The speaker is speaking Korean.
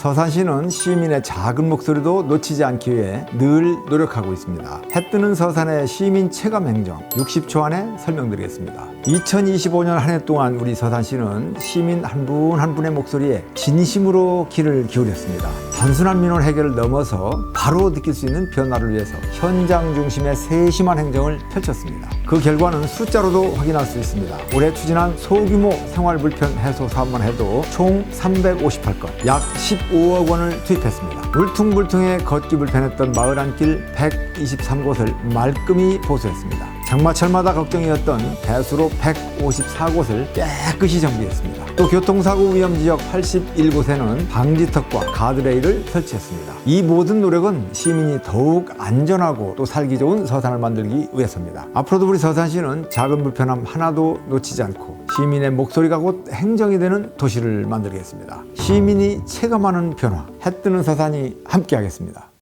서산시는 시민의 작은 목소리도 놓치지 않기 위해 늘 노력하고 있습니다. 해 뜨는 서산의 시민 체감 행정 60초 안에 설명드리겠습니다. 2025년 한 해 동안 우리 서산시는 시민 한 분한 분의 목소리에 진심으로 귀를 기울였습니다. 단순한 민원 해결을 넘어서 바로 느낄 수 있는 변화를 위해서 현장 중심의 세심한 행정을 펼쳤습니다. 그 결과는 숫자로도 확인할 수 있습니다. 올해 추진한 소규모 생활 불편 해소 사업만 해도 총 358건, 약 15억 원을 투입했습니다. 울퉁불퉁해 걷기 불편했던 마을 안길 123곳을 말끔히 보수했습니다. 장마철마다 걱정이었던 배수로 154곳을 깨끗이 정비했습니다. 또 교통사고 위험 지역 81곳에는 방지턱과 가드레일을 설치했습니다. 이 모든 노력은 시민이 더욱 안전하고 또 살기 좋은 서산을 만들기 위해서입니다. 앞으로도 우리 서산시는 작은 불편함 하나도 놓치지 않고 시민의 목소리가 곧 행정이 되는 도시를 만들겠습니다. 시민이 체감하는 변화, 해 뜨는 서산이 함께하겠습니다.